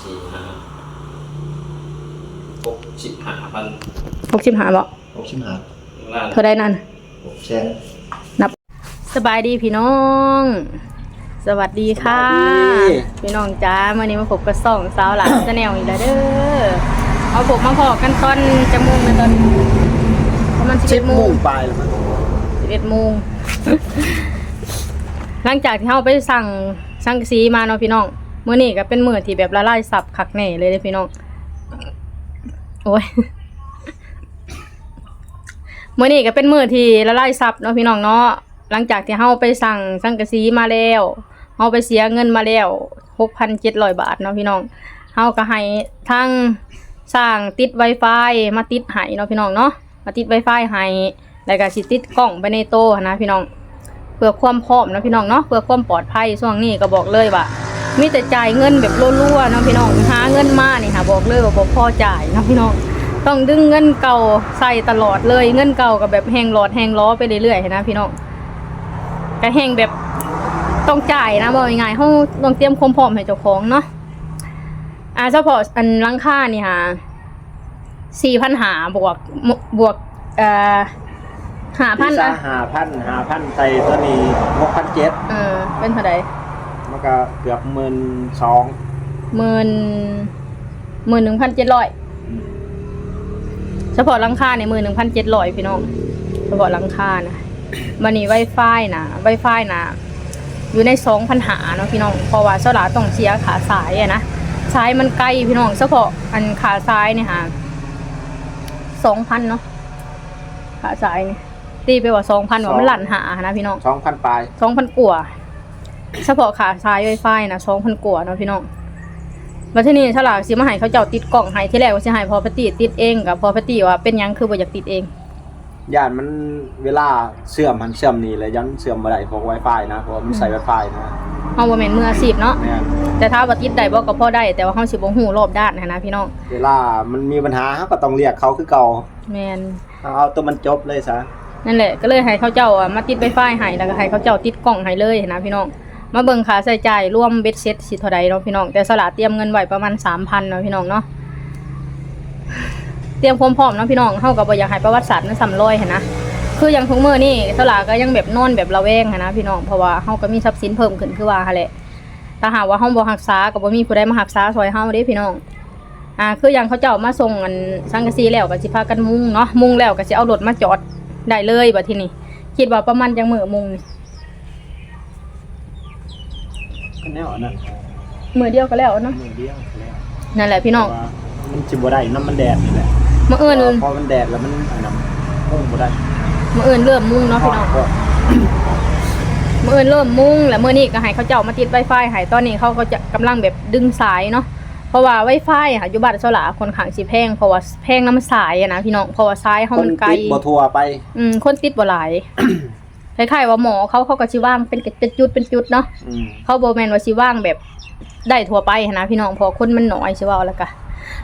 สี่ห้าหกสิบห้าพันหกสิบห้าบ่หกสิบห้าล้านเท่าใดนั่นหกแสนนับสบายดีพี่น้อง สวัสดีค่ะ พี่น้องจ้ามื่อนี้มาพบกับสองสาวหลานจะแนวอีกแล้วเด้อเอาผมมาพอกันตอนจะโมงนะตอนประมาณสิบสิเอ็บดโมโมงงปลายแล้วมั้งสิบเอ็ดโมงหลังจากที่เราไปสั่งสั่งซีมาเนาะพี่น้อง มื้อนี้ก็เป็นมื้อที่แบบละลายสับคักแน่เลยเด้พี่น้อง โอ้ยมื้อนี้ก็เป็นมื้อที่ละลายซับเนาะพี่น้องเนาะ หลังจากที่เฮาไปสั่งสังกะสีมาแล้วเฮาไปเสียเงินมาแล้ว6,700 บาทเนาะพี่น้องเฮาก็ให้ทางสร้างติด Wi-Fi มาติดให้เนาะพี่น้องเนาะ มาติด Wi-Fi ให้แล้วก็สิติดกล้องไปในโต๊ะนะพี่น้องเพื่อความพร้อมเนาะพี่น้องเนาะเพื่อความปลอดภัยช่วงนี้ก็บอกเลยว่า มีแต่จ่ายเงินแบบรัวๆเนาะพี่น้องหาเงินมานี่ค่ะบอกเลยว่าบ่พอจ่ายเนาะพี่น้องต้องดึงเงินเก่าใส่ตลอดเลยเงินเก่ากับแบบแหงหลอดแหงล้อไปเรื่อยๆนะพี่น้องก็แหงแบบต้องจ่ายนะบอกยังไงเฮาต้องเตรียมความพร้อมให้เจ้าของเนาะอ่าเฉพาะอันหลังค่านี่ค่ะสี่พันหาบวกบวกเอ่อหาพันซ่าอะห้าพันห้าพันใส่ตัวนี้หกพันเจ็ดเออเป็นเท่าไหร่ มันก็เกือบหมื่นสองหมื่นหมื่นหนึ่งพันเจ็ดร้อยเฉพาะหลังคาเนี่ยหมื่นหนึ่งพันเจ็ดร้อยพี่น้องเฉพาะหลังคานะมันนี่ไวไฟนะไวไฟนะอยู่ในสองพันหาเนาะพี่น้องเพราะว่าเสาหลาต้องเสียขาสายอะนะสายมันไกลพี่น้องเฉพาะอันขาซ้ายเนี่ยค่ะสองพันเนาะขาซ้ายเนี่ยตีไปว่าสองพันว่ามันหลั่นหานะพี่น้องสองพันปลายสองพันกว่า เฉพาะขาซ้ายไวไฟนะสองพันกว่าเนาะพี่น้องมาที่นี่ฉลากสิมาให้เขาเจ้าติดกล่องให้ที่แรกว่าสิให้พอพติติดเองกับพอพติว่าเป็นหยังคือบ่อยากติดเองย่านมันเวลาเสื่อมมันเสื่อมนี่เลยยันเสื่อมมาได้พวก Wi-Fi นะเพราะว่ามันใส่ Wi-Fi นะเฮาบ่แม่นมืออาชีพเนาะแม่นแต่ถ้าว่าติดได้บ่ก็พอได้แต่ว่าเฮาสิบ่ฮู้รอบด้านนะนะพี่น้องเวลามันมีปัญหาเขาก็ต้องเรียกเขาคือเก่าแม่นเอาเอาตัวมันจบเลยซะนั่นแหละก็เลยให้เขาเจ้าอะมาติดไวไฟให้แล้วก็ให้เขาเจ้าติดกล่องให้เลยนะพี่น้อง มาเบิ่งค่าใช้จ่ายรวมเบ็ดเซ็ตสิเท่าใดเนาะพี่น้องแต่สลาเตรียมเงินไว้ประมาณ3,000เนาะพี่น้องเนาะเตรียมความพร้อมเนาะพี่น้องเฮาก็บ่อยากให้ประวัติศาสตร์มันซ้ำรอยเหันนะคืออย่างทุกมื้อนี่สลาก็ยังแบบนอนแบบระแวงหันนะพี่น้องเพราะว่าเฮาก็มีทรัพย์สินเพิ่มขึ้นคือว่าหั่นแหละถ้าหากว่าเฮาบ่รักษาก็บ่มีผู้ใดมารักษาซอยเฮาเด้พี่น้องอ่าคืออย่างเขาเจ้ามาส่งอันสังกะสีแล้วก็สิพากันมุงเนาะมุงแล้วก็สิเอารถมาจอดได้เลยบัดทีนี้คิดว่าประมาณจังมื้อมุงนี่ แนวอันนั้นมื้อเดียวก็แล้วเนาะมือเดียวแล้วนั่นแหละพี่น้องแต่ว่ามันจิบ่ได้น้ำมันแดดนี่แหละมื้ออื่นพอมันแดดแล้วมันอันนั้นมุ่งบ่ได้มื้ออื่นเริ่มมุงเนาะพี่น้องก็มื่ออื่นเริ่มมุ่งแล้วมื่อนี้ก็ให้เขาเจ้ามาติดไวไฟให้ตอนนี้เขาก็จะกำลังแบบดึงสายเนาะเพราะว่าไวไฟอะค่ะอยู่บ้านเสาหลาคนขางสิแพงเพราะว่าแพงน้ำสายอะนะพี่น้องเพราะว่าสายเขาคนมันไกลติดบ่ทั่วไป อืมคนติดบ่หลาย คล้ายๆว่าหมอเขาเขาก็สิว่างเป็นเป็นจุดเป็นจุดเนาะอืมเขาบ่แม่นว่าสิว่างแบบได้ทั่วไปหั้นนะพี่น้องเพอคนมันน้อยสิว่าเอาแล้วก็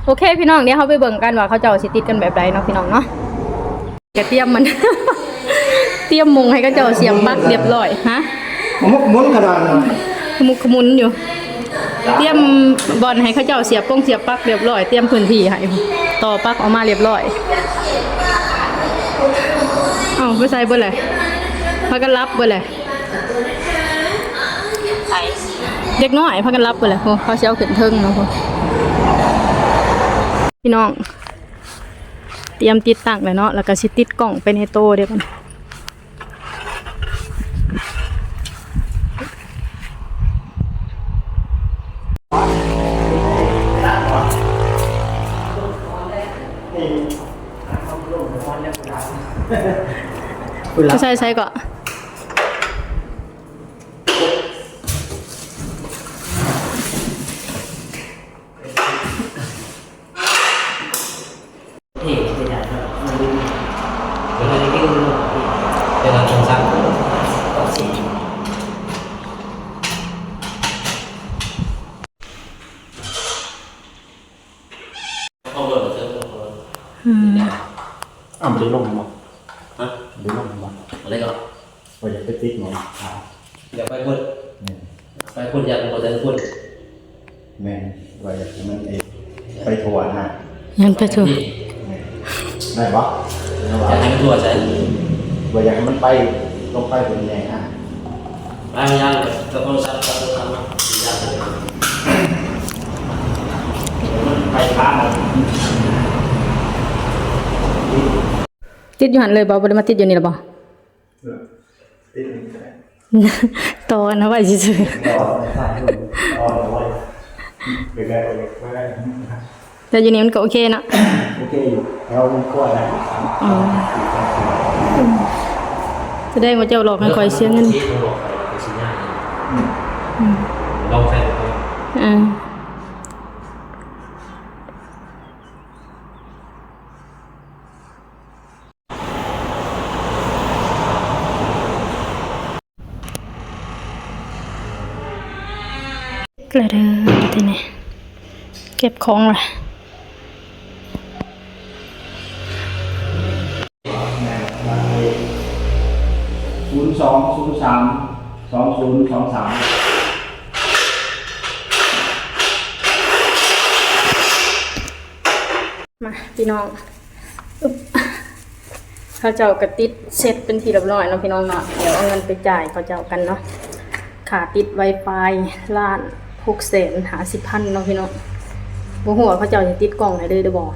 โอเค พี่น้องเดี๋ยวเขาไปเบิ่งกันว่าเขาเจ้าสิติดกันแบบใดเนาะพี่น้องเนาะจะเตรียมมัน เตรียมมุงให้เขาเจ้าเสียบปลั๊กเรียบร้อยฮะ มุกมุนกระดานหน่อยขมุกขมุนอยู่ เตรียมบอลให้เขาเจ้าเสียบป้งเสียบปลั๊กเรียบร้อย เตรียมพื้นที่ให้ต่อปลั๊กออกมาเรียบร้อย เอ้าไปใส่เบ่เลย พากันรับเบ่เลยเด็กน้อยพากันรับเบ่เลยโอ้เขาเสียเอาขึ้นเทิงเนาะพ่อพี่น้อง เตรียมติดตั้งเลยเนาะแล้วก็สิติดกล่องไปในโตเดี๋ยวกันคุณละใช่ใช่ก็ ที่ที่ไหนครับมันดูเวลาที่ดูเวลาสงสารก็สี่ เขาเบิกเจอเขา อืมอ่ำได้ลงบ่ฮะได้ลงบ่อะไรก็ว่าอยากไปติดหน่อยอ่าอยากไปพูดเนี่ยไปพูดอยากไปพูดจะพูดแม่นว่าอยากให้มันเองไปทัวร์นะยังไปเถอะได้ปะจะให้มันตัวใส่ว่าอยากให้มันไปลงไปบนแหน่อะบางอย่างก็ต้องสั่งก็ต้องทำนะยากเลยไปค้ามัน ติดอยู่หันเลยบ่บ่ได้มาติดอยู่นี่หรอบ่ติดนี่ก็ได้ต่อกันนะไว้ซื่อรอถ่ายรูปรอเอาไว้ไปได้ไปได้ๆแต่อยู่นี่มันก็โอเคเนาะโอเคอยู่เราลงขั้วนะอ๋อแสดงว่าเจ้าหลอกให้ข่อยเสียเงินที่ต้องหลอกไปเป็นสัญญาณลองใส่เขาอ่า กระเดินทีนี่เก็บของละศูนย์สองศูนย์สามสองศูนย์สองสามมาพี่น้องอึ๊บเขาเจ้ากระติดเสร็จเป็นทีเรียบร้อยเนาะพี่น้องเนาะเดี๋ยวเอาเงินไปจ่ายเขาเจ้ากันเนาะขาติดไวไฟล้าน หกแสนหาสิบพันเนาะพี่น้องบ่หัวเขาเจ้าจะติดกล่องไหนเลยเด้อบอก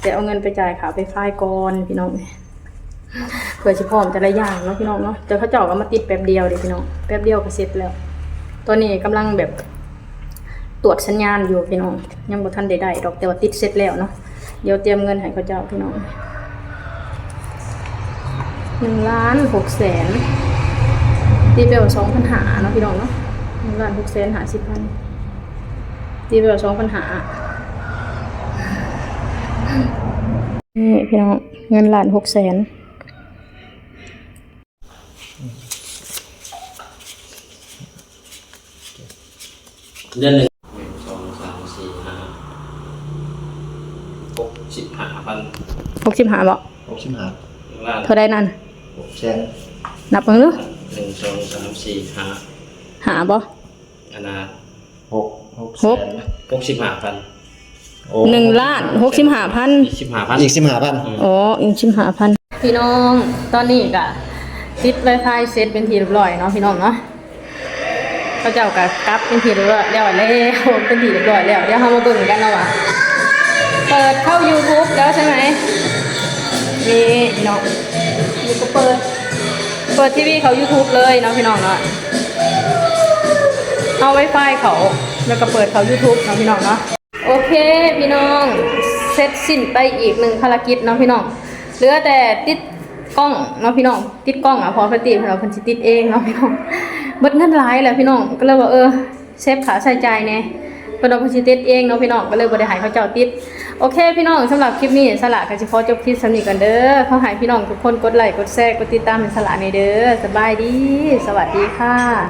แต่เอาเงินไปจ่ายขาไปไฟก่อนพี่น้องเพื่อสิพร้อมแต่ละอย่างเนาะพี่น้องเนาะแต่เขาเจ้าก็มาติดแป๊บเดียวเดิพี่น้องแป๊บเดียวก็เสร็จแล้ว ตอนนี้กำลังแบบตรวจสัญญาณอยู่พี่น้องยังบ่ทันได้ได้ดอกแต่ว่าติดเสร็จแล้วเนาะเดี๋ยวเตรียมเงินให้เขาเจ้าพี่น้องหนึ่งล้านหกแสนตีไปว่าสองพันหาเนาะพี่น้องเนาะ หนึ่งล้านหกแสนหาสิบพันตีไปว่าสองพันหานี่พี่น้องเงินล้านหกแสนเดือนหนึ่งหนึ่งสองสามสี่ห้าหกสิบห้าพันหกสิบหาบ่หกสิบห้าล้านเท่าใดนั่นหกแสนนับเบิ่งดูหนึ่งสองสามสี่ห้า หาบ่อันนะหกหกหกแสนหกสิบห้าพันโอ้หนึ่งล้านหกสิบห้าพันอีกสิบห้าพันอีกสิบห้าพันอ๋ออิงชิมหาพันพี่น้องตอนนี้ก็ติดไวไฟเซตเป็นทีเรียบร้อยเนาะพี่น้องเนาะเขาเจ้ากับกลับเป็นทีเรียบร้อยแล้วแล้วเป็นทีเรียบร้อยแล้วเดี๋ยวเรามาเบิ่งกันเนาะว่าเปิดเข้า YouTube แล้วใช่ไหมนี่พี่น้องนี่ก็เปิด เปิดทีวีเขา YouTube เลยเนาะพี่น้องเนาะ เอาไวไฟเขาแล้วก็เปิดเขา YouTube เนาะพี่น้องเนาะโอเคพี่น้องเสร็จสิ้นไปอีกหนึ่งภารกิจเนาะพี่น้องเหลือแต่ติดกล้องเนาะพี่น้อง ติดกล้องอะพอพอติเราพิ่นสิติดเองเนาะพี่น้องเบิดเงินหลายแหล้วพี่น้องก็เลยว่าเออเซฟขาใส่ใจายแน่เพิ่นเอาพิ่นสิติดเองเนาะพี่น้องก็เลยบ่ได้ให้เขาเจ้าติดโอเคพี่น้องสำหรับคลิปนี้สละก็สิขอจบคลิปสำนี้กันเด้อเขอให้พี่น้องทุกคนกดไลค์กดแชร์กดติดตามเป็นสละในเด้อสบายดี สวัสดีค่ะ